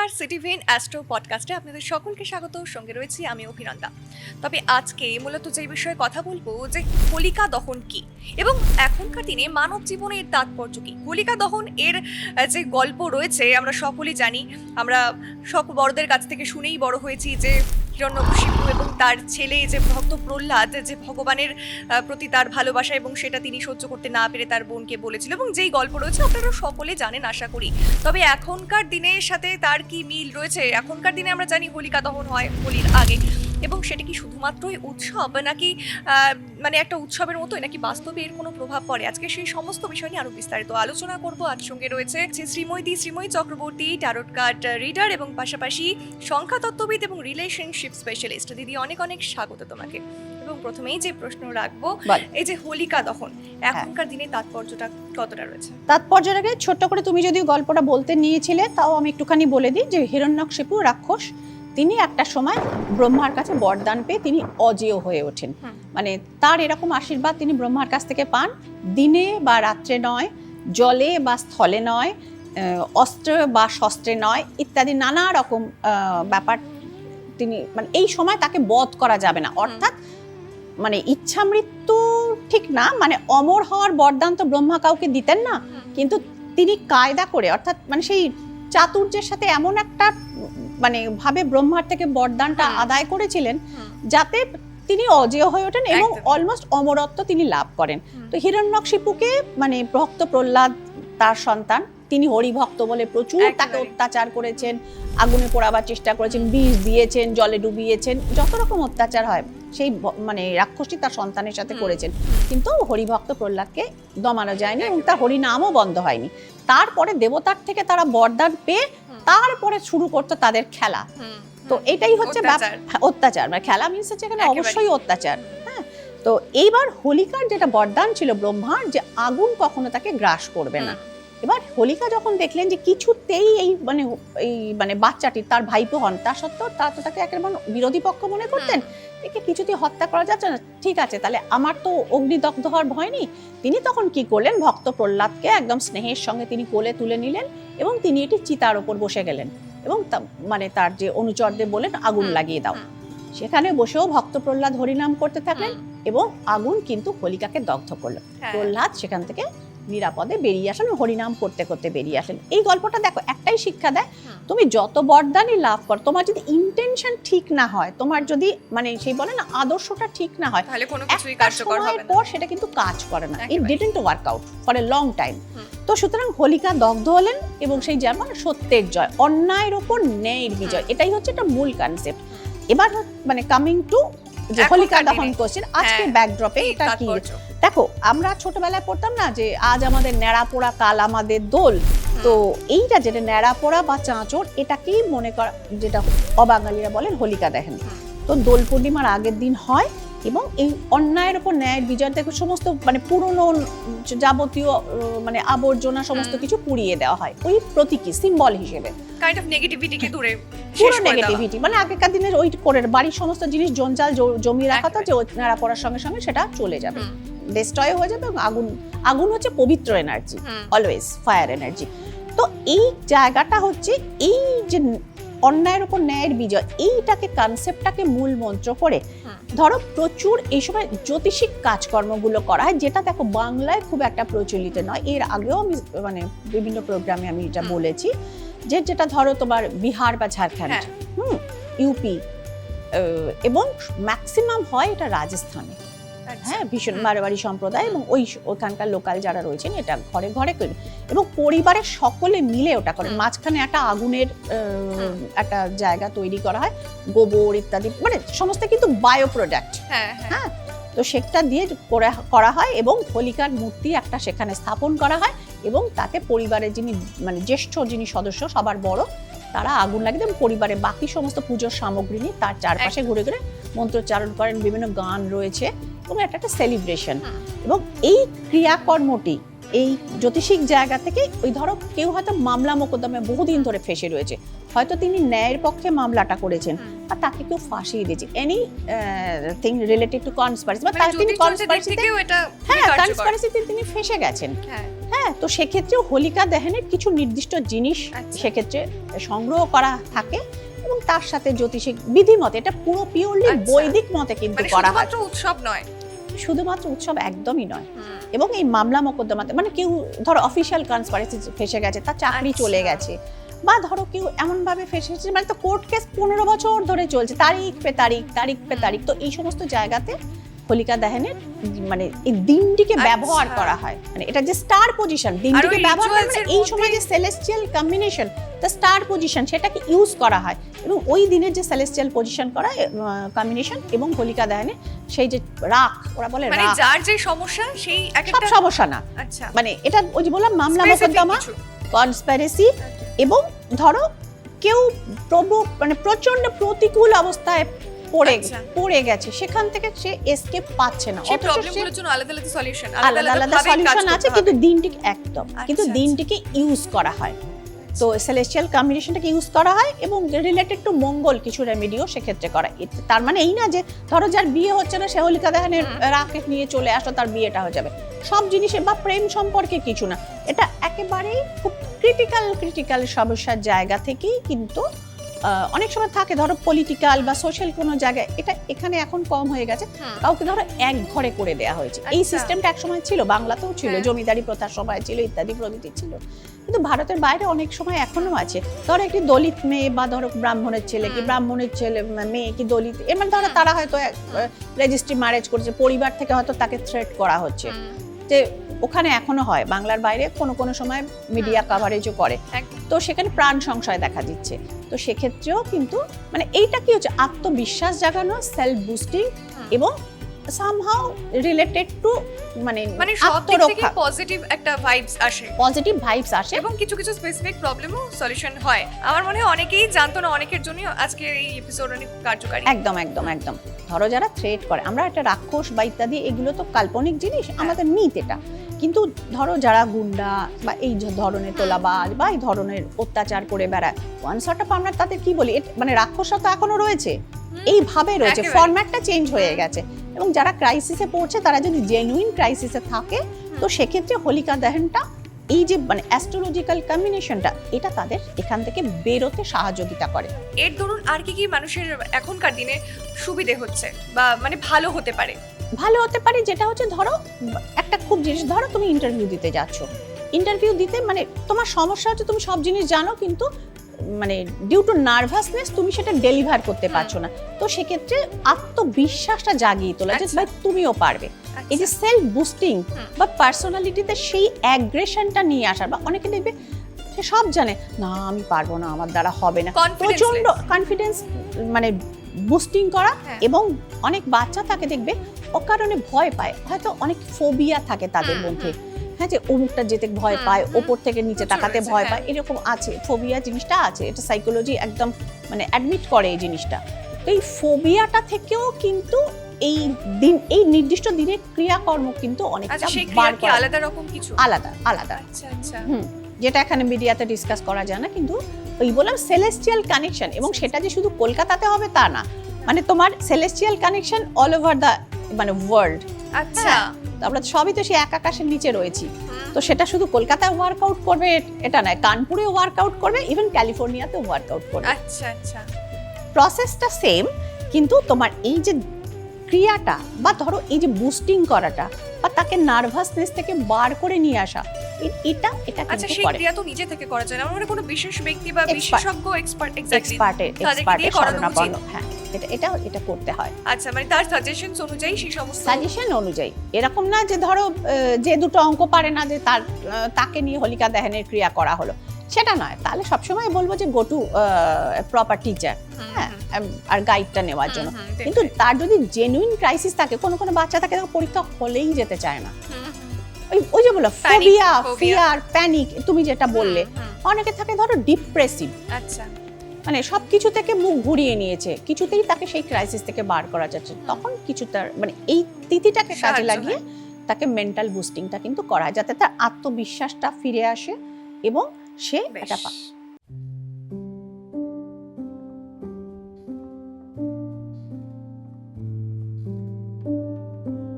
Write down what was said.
নমস্কার সিটিভিন অ্যাস্ট্রো পডকাস্টে আপনাদের সকলকে স্বাগত। সঙ্গে রয়েছি আমি অভিনন্দা। তবে আজকে মূলত যে বিষয়ে কথা বলব যে হোলিকা দহন কি? এবং এখনকার দিনে মানব জীবনের তাৎপর্য কি? হোলিকা দহন এর যে গল্প রয়েছে, আমরা সকলেই জানি। আমরা সব বড়দের কাছ থেকে শুনেই বড় হয়েছি যে হিরণ্যকশিপু এবং তার ছেলে যে ভক্ত প্রহ্লাদ, যে ভগবানের প্রতি তার ভালোবাসা এবং সেটা তিনি সহ্য করতে না পেরে তার বোনকে বলেছিল এবং যেই গল্প রয়েছে আপনারা সকলে জানেন আশা করি। তবে এখনকার দিনের সাথে তার কি মিল রয়েছে? এখনকার দিনে আমরা জানি হোলিকা দহন হয় হোলির আগে। এবং সেটা কি শুধুমাত্রই উৎসব নাকি মানে একটা উৎসবের মতোই নাকি বাস্তবে এর কোনো প্রভাব পড়ে? আজকে সেই সমস্ত বিষয় নিয়ে আরও বিস্তারিত আলোচনা করব। আজ সঙ্গে রয়েছে Shri Sreemoyee Sreemoyee Chakraborty tarot card reader এবং পাশাপাশি সংখ্যা তত্ত্ববিদ এবং রিলেশনশিপ স্পেশালিস্ট দিদি অনেক অনেক স্বাগত তোমাকে। এবং প্রথমেই যে প্রশ্ন রাখব এই যে হোলিকা দহন এখনকার দিনে তাৎপর্যটা কতটা রয়েছে? তাৎপর্যটাকে ছোট্ট করে তুমি যদি গল্পটা বলতে নিয়েছিলে তাও আমি একটুখানি বলে দিই যে হিরণ্যকশিপু রাক্ষস তিনি একটা সময় ব্রহ্মার কাছে বরদান পেয়ে তিনি অজেয় হয়ে ওঠেন। মানে তার এরকম আশীর্বাদ তিনি ব্রহ্মার কাছ থেকে পান। দিনে বা রাত্রে নয় জলে বা স্থলে নয় অস্ত্র বা শস্ত্রে নয় ইত্যাদি নানা রকম ব্যাপার তিনি মানে এই সময় তাকে বধ করা যাবে না। অর্থাৎ মানে ইচ্ছা মৃত্যু ঠিক না মানে অমর হওয়ার বরদান তো ব্রহ্মা কাউকে দিতেন না। কিন্তু তিনি কায়দা করে অর্থাৎ মানে সেই চাতুর্যের সাথে এমন একটা মানে ভাবে ব্রহ্মার থেকে বরদানটা আদায় করেছিলেন যাতে তিনি অজেয় হয়ে ওঠেন এবং অলমোস্ট অমরত্ব তিনি লাভ করেন। তো হিরণ্যকশিপুকে মানে ভক্ত প্রহ্লাদ তার সন্তান তিনি হরিভক্ত বলে প্রচুর তাকে অত্যাচার করেছেন আগুনে পোড়াবার চেষ্টা করেছেন বিষ দিয়েছেন জলে ডুবিয়েছেন যত রকম অত্যাচার হয়। সেই মানে রাক্ষসী তার সন্তানের সাথে করেছেন। কিন্তু হরিভক্ত প্রহ্লাদকে দমানো যায়নি এবং তার হরিনামও বন্ধ হয়নি। তারপরে দেবতার থেকে তারা বরদান পেয়ে তারপরে শুরু করতো তাদের খেলা। তো এটাই হচ্ছে অত্যাচার। হ্যাঁ, মানে খেলা মিনস হচ্ছে এখানে অবশ্যই অত্যাচার। হ্যাঁ তো এইবার হোলিকার যেটা বরদান ছিল ব্রহ্মার যে আগুন কখনো তাকে গ্রাস করবে না। এবার হোলিকা যখন দেখলেন যে কিছুতেই এই মানে এই মানে বাচ্চাটি তার ভাইপো হন তা সত্ত্বেও তারা তো তাকে একেবারে বিরোধী পক্ষ মনে করতেন। একে কিছুতেই হত্যা করা যাচ্ছে না। ঠিক আছে তাহলে আমার তো অগ্নিদগ্ধ হওয়ার ভয় নেই। তিনি তখন কি করলেন? ভক্ত প্রহ্লাদকে একদম স্নেহের সঙ্গে তিনি কোলে তুলে নিলেন এবং তিনি এটি চিতার ওপর বসে গেলেন এবং মানে তার যে অনুচরদের বলেন আগুন লাগিয়ে দাও। সেখানে বসেও ভক্ত প্রহ্লাদ হরিনাম করতে থাকলেন এবং আগুন কিন্তু হোলিকাকে দগ্ধ করল। হ্যাঁ। প্রহ্লাদ সেখান থেকে নিরাপদে বেরিয়ে আসেন হরিনাম করতে করতে বেরিয়ে আসেন এই গল্পটা দেখো একটাই শিক্ষা দেয় তুমি যত বরদানই লাভ কর তোমার যদি ইন্টেনশন ঠিক না হয় তোমার যদি মানে সেই বলে না আদর্শটা ঠিক না হয় তাহলে কোনো কিছুই কার্যকর হবে না। পর সেটা কিন্তু কাজ করে না। It. Didn't work out for a long time তো সুতরাং হোলিকা দগ্ধ হলেন এবং সেই যেমন সত্যের জয় অন্যায়ের ওপর ন্যায়ের বিজয় এটাই হচ্ছে একটা মূল কনসেপ্ট এবার মানে কামিং টু যে হোলিকা দহন। কোশ্চেন আজকে হ্যাঁ, ব্যাকড্রপে এটা কি? দেখো আমরা ছোটবেলায় পড়তাম না যে আজ আমাদের ন্যাড়া পোড়া কাল আমাদের দোল তো এইটা যেটা ন্যাড়া পোড়া বা চাঁচড় এটাকেই মনে করা যেটা অবাঙালিরা বলেন হোলিকা দেখেন। তো দোল পূর্ণিমার আগের দিন হয় এবং এই অন্যায়ের ওপর ন্যায়ের বিজয় থেকে সমস্ত মানে পুরনো যাবতীয় মানে আবর্জনা সমস্ত কিছু পুড়িয়ে দেওয়া হয়। ওই প্রতীকী সিম্বল হিসেবে। কাইন্ড অফ নেগেটিভিটিকে দূরে পুরো নেগেটিভিটি মানে আগেকার দিনের ওই করে বাড়ির সমস্ত জিনিস জঞ্জাল জমিয়ে রাখা তো যে নাড়া পড়ার সঙ্গে সঙ্গে সেটা চলে যাবে। ডিস্ট্রয় হয়ে যাবে এবং আগুন আগুন হচ্ছে পবিত্র এনার্জি অলওয়েজ ফায়ার এনার্জি তো এই জায়গাটা হচ্ছে এই যে অন্যায়ের উপর ন্যায়ের বিজয় এইটাকে কনসেপ্টটাকে মূল মন্ত্র করে ধরো প্রচুর এই সময় জ্যোতিষিক কাজকর্মগুলো করা হয় যেটা দেখো বাংলায় খুব একটা প্রচলিত নয়। এর আগেও আমি মানে বিভিন্ন প্রোগ্রামে আমি এটা বলেছি যে যেটা ধরো তোমার বিহার বা ঝাড়খণ্ড হ্যাঁ। হুম ইউপি এবং ম্যাক্সিমাম হয় এটা রাজস্থানে। হ্যাঁ ভীষণ হুম। মারোয়ারি সম্প্রদায় এবং ওই ওখানকার লোকাল যারা রয়েছেন এটা ঘরে ঘরে করে। এবং পরিবারের সকলে মিলে ওটা করেন হুম। মাঝখানে একটা আগুনের একটা জায়গা তৈরি করা হয়। গোবর ইত্যাদি মানে সমস্ত কিন্তু বায়ো প্রোডাক্ট হ্যাঁ হ্যাঁ। হ্যাঁ? তো সেটা দিয়ে করা হয় এবং হোলিকার মূর্তি একটা সেখানে স্থাপন করা হয় এবং তাতে পরিবারের যিনি মানে জ্যেষ্ঠ যিনি সদস্য সবার বড় তারা আগুন লাগিয়ে দেন। পরিবারের বাকি সমস্ত পুজোর সামগ্রী নিয়ে তার চারপাশে ঘুরে ঘুরে মন্ত্রোচ্চারণ করেন। বিভিন্ন গান রয়েছে। এবং এটা একটা সেলিব্রেশন এবং এই ক্রিয়াকর্মটি এই জ্যোতিষিক জায়গা থেকে ওই ধরো কেউ হয়তো মামলা মোকদ্দমে বহুদিন ধরে ফেসে রয়েছে। হয়তো তিনি ন্যায়ের পক্ষে মামলাটা করেছেন হুম। বা তাকে কেউ ফাঁসিয়ে দিয়েছে। Anything related to conspiracy বা মানে তার তিনি কনস্পারেসিতে হ্যাঁ তিনি ফেসে গেছেন। হ্যাঁ। হ্যাঁ তো সেক্ষেত্রেও হোলিকা দহনের কিছু নির্দিষ্ট জিনিস আচ্ছা। সেক্ষেত্রে সংগ্রহ করা থাকে এবং তার সাথে জ্যোতিষিক বিধিমত এটা পুরো পিওরলি আচ্ছা। বৈদিক মতে কিন্তু মানে করা হয়। উৎসব নয় শুধুমাত্র উৎসব একদমই নয় এবং এই মামলা মোকদ্দমাতে মানে কেউ ধরো অফিসিয়াল কনস্পারেসি ফেসে গেছে তার চাকরি আচ্ছা। চলে গেছে বা ধরো কেউ এমনভাবে ফেসেছে মানে তো কোর্ট কেস পনেরো বছর ধরে চলছে তারিখ পে তারিখ তারিখ পে তারিখ তো এই সমস্ত জায়গাতে হোলিকা দহনের মানে এই দিনটিকে আচ্ছা। ব্যবহার করা হয় মানে এটা যে স্টার পজিশন দিনটিকে ব্যবহার মানে এই সময় যে celestial combination the star position সেটাকে ইউজ করা হয়। এবং ওই দিনের যে সেলেস্টিয়াল পজিশন করা কম্বিনেশন এবং হোলিকা দহনের সেই যে রাখ ওরা বলে মানে যার যে সমস্যা সেই সব সমস্যা না। আচ্ছা। মানে এটা ওই যে বললাম মামলা মোকদ্দমা। কনস্পারেসি এবং ধরো কেউ প্রবু মানে প্রচণ্ড প্রতিকূল অবস্থায় পড়ে আচ্ছা। পড়ে গেছে সেখান থেকে সে এসকেপ পাচ্ছে না। প্রবলেমগুলোর জন্য আলাদা আলাদা সলিউশন আলাদা আলাদা সলিউশন আছে কিন্তু দিনটিকে একদম কিন্তু আচ্ছা, দিনটিকে ইউজ করা হয়। তো সেলেস্টিয়াল কম্বিনেশনটাকে ইউজ করা হয় এবং রিলেটেড টু মঙ্গল কিছু রেমেডিও সেক্ষেত্রে করা তার মানে এই না যে ধরো যার বিয়ে হচ্ছে না সে হোলিকা দেখানের। রাকেট নিয়ে চলে আসো তার বিয়েটা হয়ে যাবে। সব জিনিসে বা প্রেম সম্পর্কে কিছু না। এটা একেবারেই খুব ক্রিটিক্যাল ক্রিটিক্যাল সমস্যার জায়গা থেকেই কিন্তু অনেক সময় থাকে ধরো পলিটিক্যাল বা সোশ্যাল কোনো জায়গায় এটা এখানে এখন কম হয়ে গেছে। কাউকে ধরো এক ঘরে করে দেয়া হয়েছে। এই আচ্ছা। সিস্টেমটা একসময় ছিল বাংলাতেও ছিল হ্যাঁ। জমিদারি প্রথার সময় ছিল ইত্যাদি প্রভৃতি ছিল। কিন্তু ভারতের বাইরে অনেক সময় এখনও আছে। ধরো একটি দলিত মেয়ে বা ধরো ব্রাহ্মণের ছেলে কি ব্রাহ্মণের ছেলে মেয়ে কি দলিত এর মানে ধরো তারা হয়তো রেজিস্ট্রি ম্যারেজ করেছে পরিবার থেকে হয়তো তাকে থ্রেট করা হচ্ছে। যে ওখানে এখনও হয় বাংলার বাইরে কোনো কোনো সময় মিডিয়া কাভারেজও করে। তো সেখানে প্রাণ সংশয় দেখা দিচ্ছে। তো সেক্ষেত্রেও কিন্তু মানে এইটা কি হচ্ছে আত্মবিশ্বাস জাগানো সেলফ বুস্টিং এবং সামহাউ রিলেটেড টু মানে মানে সব দিক থেকে আত্মরক্ষা পজিটিভ একটা ভাইবস আসে। পজিটিভ ভাইবস আসে। এবং কিছু কিছু স্পেসিফিক প্রবলেমও সলিউশন হয়। আমার মনে হয় অনেকেই জানতো না অনেকের জন্য আজকের এই এপিসোড অনেক কার্যকারী। একদম একদম একদম। ধরো যারা থ্রেট করে আমরা একটা রাক্ষস বা ইত্যাদি এগুলো তো কাল্পনিক জিনিস আমাদের মিথ এটা। কিন্তু ধরো যারা গুন্ডা বা এই ধরনের তোলাবাজ বা এই ধরনের অত্যাচার করে বেড়ায় ওয়ান শট অফ আমরা তাদের কি বলি? মানে রাক্ষসতা তো এখনও রয়েছে। এইভাবে রয়েছে। ফরম্যাটটা চেঞ্জ হয়ে গেছে। এবং যারা ক্রাইসিসে পড়ছে তারা যদি জেনুইন ক্রাইসিসে থাকে তো সেক্ষেত্রে হোলিকা দহনটা এই যে মানে অ্যাস্ট্রোলজিক্যাল কম্বিনেশনটা এটা তাদের এখান থেকে বেরোতে সহযোগিতা করে এর ধরুন আর কি কি মানুষের এখনকার দিনে সুবিধে হচ্ছে বা মানে ভালো হতে পারে? ভালো হতে পারে যেটা হচ্ছে ধরো একটা খুব জিনিস ধরো তুমি ইন্টারভিউ দিতে যাচ্ছ। ইন্টারভিউ দিতে মানে তোমার সমস্যা হচ্ছে তুমি সব জিনিস জানো কিন্তু মানে ডিউ টু নার্ভাসনেস তুমি সেটা ডেলিভার করতে পারছ না। তো সেক্ষেত্রে আত্মবিশ্বাসটা জাগিয়ে তোলা যে আচ্ছা। ভাই তুমিও পারবে। এই যে সেলফ বুস্টিং বা পার্সোনালিটিতে সেই অ্যাগ্রেশনটা নিয়ে আসার বা অনেকে দেখবে সে সব জানে না আমি পারব না আমার দ্বারা হবে না। প্রচণ্ড কনফিডেন্স মানে বুস্টিং করা হ্যাঁ। এবং অনেক বাচ্চা তাকে দেখবে অকারণে ভয় পায়। হয়তো অনেক ফোবিয়া থাকে তাদের মধ্যে। হ্যাঁ যে অমুকটা যেতে ভয় পায় ওপর থেকে নিচে তাকাতে ভয় হ্যাঁ। পায় এরকম আছে ফোবিয়া জিনিসটা আছে এটা সাইকোলজি একদম মানে অ্যাডমিট করে এই জিনিসটা। তো এই ফোবিয়াটা থেকেও কিন্তু এই দিন এই নির্দিষ্ট দিনের ক্রিয়াকর্ম কিন্তু অনেকটা আচ্ছা আলাদা রকম কিছু? আলাদা আলাদা। আচ্ছা আচ্ছা। হুম যেটা এখানে মিডিয়াতে ডিসকাস করা যায় না কিন্তু ওই বললাম সেলেস্টিয়াল কানেকশন এবং সেটা যে শুধু কলকাতাতে হবে তা না মানে তোমার celestial connection all over the মানে ওয়ার্ল্ড আচ্ছা। হ্যাঁ। আমরা সবই তো সেই এক আকাশের নিচে রয়েছি। তো সেটা শুধু কলকাতায় ওয়ার্কআউট করবে এটা নয় কানপুরে ওয়ার্কআউট করবে ইভেন ক্যালিফোর্নিয়াতে ওয়ার্কআউট করবে। আচ্ছা আচ্ছা। প্রসেসটা সেম কিন্তু তোমার এই যে ক্রিয়াটা বা ধরো এই যে বুস্টিং করাটা বা তাকে নার্ভাসনেস থেকে বার করে নিয়ে আসা এটা এটা আচ্ছা সেই ক্রিয়া তো নিজে থেকে করা যায় না। মনে কোনো বিশেষ ব্যক্তি বা বিশেষজ্ঞ এক্সপার্ট এক্স্যাক্টলি করানো হ্যাঁ এটা এটা এটা করতে হয়। আচ্ছা মানে তার সাজেশনস অনুযায়ী সেই সমস্ত সাজেশন অনুযায়ী। এরকম না যে ধরো যে দুটো অঙ্ক পারে না যে তার তাকে নিয়ে হোলিকা দহনের ক্রিয়া করা হলো। সেটা নয়। তাহলে সবসময় বলব যে গো টু প্রপার টিচার হ্যাঁ আর গাইডটা নেওয়ার জন্য। কিন্তু তার যদি জেনুইন ক্রাইসিস থাকে কোনো কোনো বাচ্চা থাকে পরীক্ষা হলেই যেতে চায় না। হুম, ওই ওই যে বলো ফোবিয়া ফিয়ার প্যানিক তুমি যেটা বললে অনেকে থাকে ধরো ডিপ্রেসিভ আচ্ছা। মানে সব কিছু থেকে মুখ ঘুরিয়ে নিয়েছে কিছুতেই তাকে সেই ক্রাইসিস থেকে বার করা যাচ্ছে তখন কিছু তার মানে এই তিথিটাকে কাজে লাগিয়ে তাকে মেন্টাল বুস্টিংটা কিন্তু করা হয় যাতে তার আত্মবিশ্বাসটা ফিরে আসে এবং সে এটা